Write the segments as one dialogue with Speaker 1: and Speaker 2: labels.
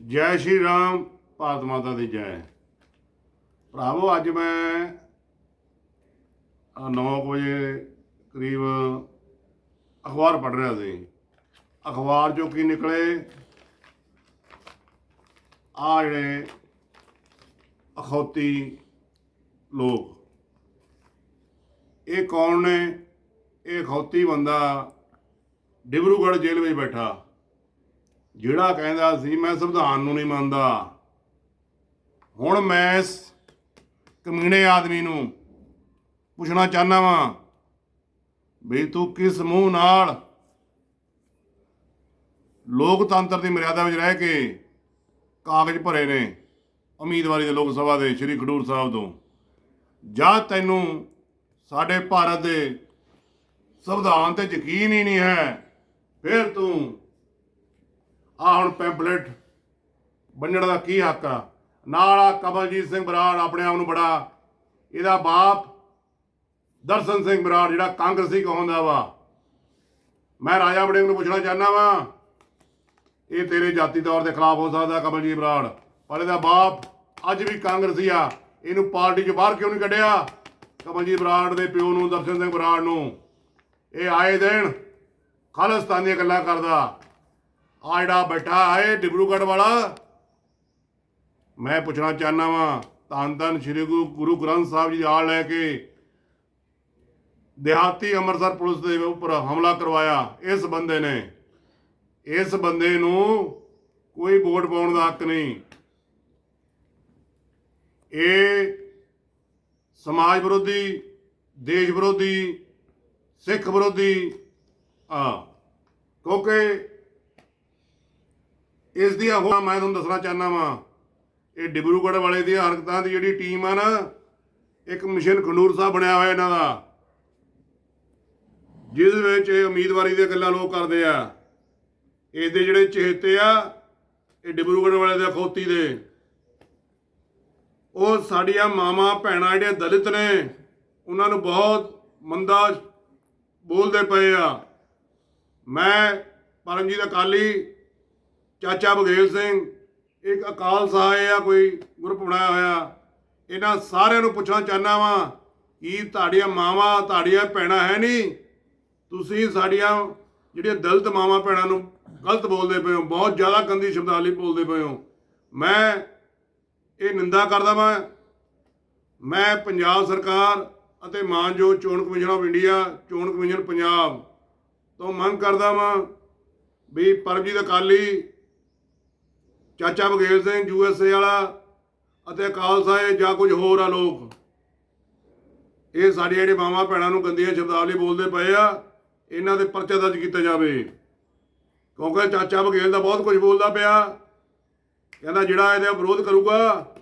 Speaker 1: ਜੈ ਸ਼੍ਰੀ ਰਾਮ, ਭਾਰਤ ਮਾਤਾ ਦੀ ਜੈ। ਭਰਾਵੋ, ਅੱਜ ਮੈਂ 9 ਵਜੇ ਕਰੀਬ ਅਖਬਾਰ ਪੜ੍ਹ ਰਿਹਾ ਸੀ। ਅਖਬਾਰ ਚੋਂ ਕੀ ਨਿਕਲੇ? ਆ ਜਿਹੜੇ ਅਖੌਤੀ ਲੋਕ। ਇਹ ਕੌਣ ਨੇ? ਇਹ ਅਖੌਤੀ ਬੰਦਾ ਡਿਬਰੂਗੜ੍ਹ ਜੇਲ੍ਹ ਵਿੱਚ ਬੈਠਾ। ਜਿਹੜਾ ਕਹਿੰਦਾ ਸੀ, ਮੈਂ ਸੰਵਿਧਾਨ ਨੂੰ ਨਹੀਂ ਮੰਨਦਾ। ਹੁਣ ਮੈਂ ਇਸ ਕਮੀਣੇ ਆਦਮੀ ਨੂੰ ਪੁੱਛਣਾ ਚਾਹਨਾ ਵਾਂ ਵੀ ਤੂੰ ਕਿਸ ਮੂੰਹ ਨਾਲ ਲੋਕਤੰਤਰ ਦੀ ਮਰਿਆਦਾ ਵਿੱਚ ਰਹਿ ਕੇ ਕਾਗਜ਼ ਭਰੇ ਨੇ ਉਮੀਦਵਾਰੀ ਦੇ ਲੋਕ ਸਭਾ ਦੇ ਸ਼੍ਰੀ ਖਡੂਰ ਸਾਹਿਬ ਤੋਂ? ਜਾਂ ਤੈਨੂੰ ਸਾਡੇ ਭਾਰਤ ਦੇ ਸੰਵਿਧਾਨ ਤੇ ਯਕੀਨ ਹੀ ਨਹੀਂ ਹੈ, ਫਿਰ ਤੂੰ ਆ ਹੁਣ ਪੈਂਪਲੇਟ ਬੰਨਣ ਦਾ ਕੀ ਹੱਕ ਆ? ਨਾਲ ਆ ਕਮਲਜੀਤ ਸਿੰਘ ਬਰਾੜ ਆਪਣੇ ਆਪ ਨੂੰ ਬੜਾ, ਇਹਦਾ ਬਾਪ ਦਰਸ਼ਨ ਸਿੰਘ ਬਰਾੜ, ਜਿਹੜਾ ਕਾਂਗਰਸੀ ਕਹਾਉਂਦਾ ਵਾ। ਮੈਂ ਰਾਜਾ ਬੜਿੰਗ ਨੂੰ ਪੁੱਛਣਾ ਚਾਹਨਾ ਵਾਂ, ਇਹ ਤੇਰੇ ਜਾਤੀ ਤੌਰ ਦੇ ਖਿਲਾਫ ਹੋ ਸਕਦਾ ਕਮਲਜੀਤ ਬਰਾੜ, ਪਰ ਇਹਦਾ ਬਾਪ ਅੱਜ ਵੀ ਕਾਂਗਰਸੀ ਆ, ਇਹਨੂੰ ਪਾਰਟੀ 'ਚ ਬਾਹਰ ਕਿਉਂ ਨਹੀਂ ਕੱਢਿਆ? ਕਮਲਜੀਤ ਬਰਾੜ ਦੇ ਪਿਓ ਨੂੰ, ਦਰਸ਼ਨ ਸਿੰਘ ਬਰਾੜ ਨੂੰ। ਇਹ ਆਏ ਦੇਣ ਖਾਲਿਸਤਾਨ ਗੱਲਾਂ ਕਰਦਾ। ਆ ਜਿਹੜਾ ਬੈਠਾ ਹੈ ਡਿਬਰੂਗੜ੍ਹ ਵਾਲਾ, ਮੈਂ ਪੁੱਛਣਾ ਚਾਹਨਾ ਵਾਂ, ਧੰਨ ਧੰਨ ਸ੍ਰੀ ਗੁਰੂ ਗੁਰੂ ਗ੍ਰੰਥ ਸਾਹਿਬ ਜੀ ਦੀ ਲੈ ਕੇ ਦਿਹਾਤੀ ਅੰਮ੍ਰਿਤਸਰ ਪੁਲਿਸ ਦੇ ਉੱਪਰ ਹਮਲਾ ਕਰਵਾਇਆ, ਇਸ ਬੰਦੇ ਨੇ। ਇਸ ਬੰਦੇ ਨੂੰ ਕੋਈ ਵੋਟ ਪਾਉਣ ਦਾ ਹੱਕ ਨਹੀਂ। ਇਹ ਸਮਾਜ ਵਿਰੋਧੀ, ਦੇਸ਼ ਵਿਰੋਧੀ, ਸਿੱਖ ਵਿਰੋਧੀ ਆ ਕਿਉਂਕਿ ਇਸ ਦੀਆਂ ਹੋਰ ਮੈਂ ਤੁਹਾਨੂੰ ਦੱਸਣਾ ਚਾਹਨਾ ਵਾਂ। ਇਹ ਡਿਬਰੂਗੜ੍ਹ ਵਾਲੇ ਦੀਆਂ ਹਰਕਤਾਂ ਦੀ ਜਿਹੜੀ ਟੀਮ ਆ ਨਾ, ਇੱਕ ਮਿਸ਼ਨ ਖੰਡੂਰ ਸਾਹਿਬ ਬਣਿਆ ਹੋਇਆ ਇਹਨਾਂ ਦਾ। ਜਿਸ ਵਿੱਚ ਇਹ ਉਮੀਦਵਾਰੀ ਦੀਆਂ ਗੱਲਾਂ ਲੋਕ ਕਰਦੇ ਆ। ਇਹਦੇ ਜਿਹੜੇ ਚਹੇਤੇ ਆ, ਇਹ ਡਿਬਰੂਗੜ੍ਹ ਵਾਲੇ ਦੇ ਖੋਤੀ ਦੇ। ਉਹ ਸਾਡੀਆਂ ਮਾਵਾਂ, ਭੈਣਾਂ ਜਿਹੜੀਆਂ ਦਲਿਤ ਨੇ, ਉਹਨਾਂ ਨੂੰ ਬਹੁਤ ਮੰਦਾ ਬੋਲਦੇ ਪਏ ਆ। ਮੈਂ ਪਰਮਜੀਤ ਅਕਾਲੀ ਚਾਚਾ ਬਘੇਲ ਸਿੰਘ, ਇੱਕ ਅਕਾਲ ਸਹਾਇ ਆ, ਕੋਈ ਗਰੁੱਪ ਬਣਾਇਆ ਹੋਇਆ। ਇਹਨਾਂ ਸਾਰਿਆਂ ਨੂੰ ਪੁੱਛਣਾ ਚਾਹਨਾ ਵਾਂ, ਕੀ ਤੁਹਾਡੀਆਂ ਮਾਵਾਂ, ਤੁਹਾਡੀਆਂ ਭੈਣਾਂ ਹੈ ਨਹੀਂ? ਤੁਸੀਂ ਸਾਡੀਆਂ ਜਿਹੜੀਆਂ ਦਲਿਤ ਮਾਵਾਂ ਭੈਣਾਂ ਨੂੰ ਗਲਤ ਬੋਲਦੇ ਪਏ ਹੋ, ਬਹੁਤ ਜ਼ਿਆਦਾ ਗੰਦੀ ਸ਼ਬਦਾਵਲੀ ਬੋਲਦੇ ਪਏ ਹੋ। ਮੈਂ ਇਹ ਨਿੰਦਾ ਕਰਦਾ ਵਾਂ, ਮੈਂ ਪੰਜਾਬ ਸਰਕਾਰ ਅਤੇ ਮਾਨਯੋਗ ਚੋਣ ਕਮਿਸ਼ਨ ਆਫ ਇੰਡੀਆ, ਚੋਣ ਕਮਿਸ਼ਨ ਪੰਜਾਬ ਤੋਂ ਮੰਗ ਕਰਦਾ ਵਾਂ ਵੀ ਪਰਮਜੀਤ ਅਕਾਲੀ ਚਾਚਾ Baghel Singh, U S A ਵਾਲਾ ਅਤੇ ਅਕਾਲ ਸਾਹਿਬ ਜਾਂ ਕੁਝ ਹੋਰ ਆ ਲੋਕ। ਇਹ ਸਾਡੀ ਜਿਹੜੇ ਮਾਵਾਂ ਭੈਣਾਂ ਨੂੰ ਗੰਦੀਆਂ ਸ਼ਬਦਾਵਲੀ ਬੋਲਦੇ ਪਏ ਆ, ਇਹਨਾਂ ਦੇ ਪਰਚਾ ਦਰਜ ਕੀਤਾ ਜਾਵੇ। ਕਿਉਂਕਿ ਚਾਚਾ ਬਘੇਲ ਦਾ ਬਹੁਤ ਕੁਝ ਬੋਲਦਾ ਪਿਆ। ਕਹਿੰਦਾ ਜਿਹੜਾ ਇਹਦਾ ਵਿਰੋਧ ਕਰੂਗਾ,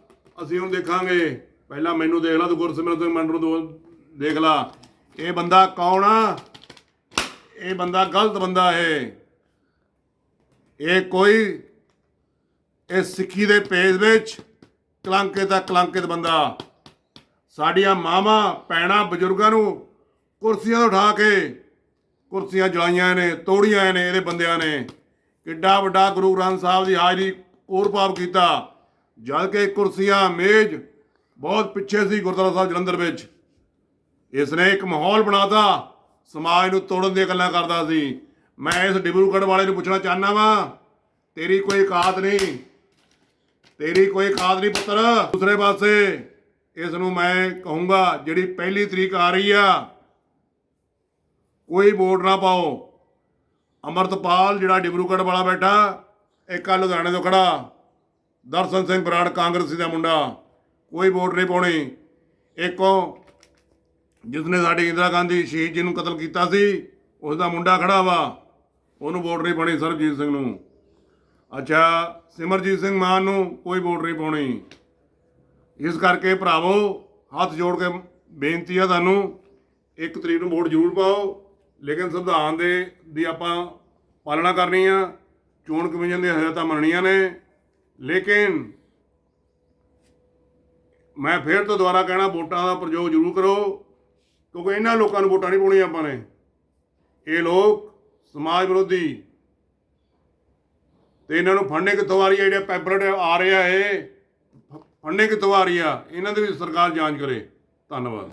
Speaker 1: ਅਸੀਂ ਹੁਣ ਦੇਖਾਂਗੇ। ਪਹਿਲਾਂ ਮੈਨੂੰ ਦੇਖ ਲਾ ਤੂੰ ਗੁਰਸਿਮਰਨ ਸਿੰਘ ਮੰਡਲ ਨੂੰ ਦੋ- ਦੇਖ ਲਾ। ਇਹ ਬੰਦਾ ਕੌਣ ਆ? ਇਹ ਬੰਦਾ ਗਲਤ ਬੰਦਾ ਹੈ ਇਹ ਕੋਈ ਇਹ ਸਿੱਖੀ ਦੇ ਪੇਜ ਵਿੱਚ ਕਲੰਕਿਤ ਦਾ ਕਲੰਕਿਤ ਬੰਦਾ। ਸਾਡੀਆਂ ਮਾਵਾਂ, ਭੈਣਾਂ, ਬਜ਼ੁਰਗਾਂ ਨੂੰ ਕੁਰਸੀਆਂ ਤੋਂ ਉਠਾ ਕੇ ਕੁਰਸੀਆਂ ਜਲਾਈਆਂ ਨੇ, ਤੋੜੀਆਂ ਨੇ ਇਹਦੇ ਬੰਦਿਆਂ ਨੇ। ਕਿੱਡਾ ਵੱਡਾ ਗੁਰੂ ਗ੍ਰੰਥ ਸਾਹਿਬ ਦੀ ਹਾਜ਼ਰੀ ਕੋਰਪਾਪ ਕੀਤਾ, ਜਦ ਕਿ ਕੁਰਸੀਆਂ, ਮੇਜ਼ ਬਹੁਤ ਪਿੱਛੇ ਸੀ ਗੁਰਦੁਆਰਾ ਸਾਹਿਬ ਜਲੰਧਰ ਵਿੱਚ। ਇਸ ਨੇ ਇੱਕ ਮਾਹੌਲ ਬਣਾਤਾ, ਸਮਾਜ ਨੂੰ ਤੋੜਨ ਦੀਆਂ ਗੱਲਾਂ ਕਰਦਾ ਸੀ। ਮੈਂ ਇਸ ਡਿਬਰੂਗੜ੍ਹ ਵਾਲੇ ਨੂੰ ਪੁੱਛਣਾ ਚਾਹਨਾ ਵਾਂ, ਤੇਰੀ ਕੋਈ ਔਕਾਤ ਨਹੀਂ। ਤੇਰੀ ਕੋਈ ਖਾਦ ਨਹੀਂ ਪੁੱਤਰ। ਦੂਸਰੇ ਪਾਸੇ ਇਸ ਨੂੰ ਮੈਂ ਕਹੂੰਗਾ, ਜਿਹੜੀ ਪਹਿਲੀ ਤਰੀਕ ਆ ਰਹੀ ਆ, ਕੋਈ ਵੋਟ ਨਾ ਪਾਓ। ਅਮਰਤਪਾਲ, ਜਿਹੜਾ ਡਿਬਰੂਗੜ੍ਹ ਵਾਲਾ ਬੈਠਾ ਇੱਕ ਆ ਲੁਧਿਆਣੇ ਤੋਂ ਖੜਾ। ਦਰਸ਼ਨ ਸਿੰਘ ਬਰਾੜ, ਕਾਂਗਰਸੀ ਦਾ ਮੁੰਡਾ। ਕੋਈ ਵੋਟ ਨਹੀਂ ਪਾਉਣੀ। ਇੱਕੋਂ ਜਿਸਨੇ ਸਾਡੀ ਇੰਦਰਾ ਗਾਂਧੀ ਸ਼ਹੀਦ ਜੀ ਨੂੰ ਕਤਲ ਕੀਤਾ ਸੀ ਉਸ ਦਾ ਮੁੰਡਾ ਖੜਾ ਵਾ। ਉਹਨੂੰ ਵੋਟ ਨਹੀਂ ਪਾਉਣੀ ਸਰਬਜੀਤ ਸਿੰਘ ਨੂੰ। ਅੱਛਾ, ਸਿਮਰਜੀਤ ਸਿੰਘ ਮਾਨ ਨੂੰ ਕੋਈ ਵੋਟ ਨਹੀਂ ਪਾਉਣੀ। ਇਸ ਕਰਕੇ ਭਰਾਵੋ, ਹੱਥ ਜੋੜ ਕੇ ਬੇਨਤੀ ਆ ਤੁਹਾਨੂੰ, ਇੱਕ ਤਰੀਕ ਨੂੰ ਵੋਟ ਜ਼ਰੂਰ ਪਾਓ। ਲੇਕਿਨ ਸੰਵਿਧਾਨ ਦੇ, ਦੀ ਆਪਾਂ ਪਾਲਣਾ ਕਰਨੀ ਆ। ਚੋਣ ਕਮਿਸ਼ਨ ਦੀਆਂ ਹਦਾਇਤਾਂ ਮੰਨਣੀਆਂ ਨੇ। ਲੇਕਿਨ ਮੈਂ ਫੇਰ ਤੋਂ ਦੁਬਾਰਾ ਕਹਿਣਾ, ਵੋਟਾਂ ਦਾ ਪ੍ਰਯੋਗ ਜ਼ਰੂਰ ਕਰੋ, ਕਿਉਂਕਿ ਇਹਨਾਂ ਲੋਕਾਂ ਨੂੰ ਵੋਟਾਂ ਨਹੀਂ ਪਾਉਣੀਆਂ ਆਪਾਂ ਨੇ। ਇਹ ਲੋਕ ਸਮਾਜ ਵਿਰੋਧੀ ਤੇ ਇਹਨਾਂ ਨੂੰ ਫੰਡਿੰਗ ਕਿੱਥੋਂ ਆ ਰਹੀ ਹੈ ਜਿਹੜਾ ਪੈਪਲੇਟ ਆ ਰਿਹਾ ਏ ਫੰਡਿੰਗ ਫੜਨੇ ਕਿੱਥੋਂ ਆ ਰਹੀ ਆ? ਇਹਨਾਂ ਦੀ ਵੀ ਸਰਕਾਰ ਜਾਂਚ ਕਰੇ। ਧੰਨਵਾਦ।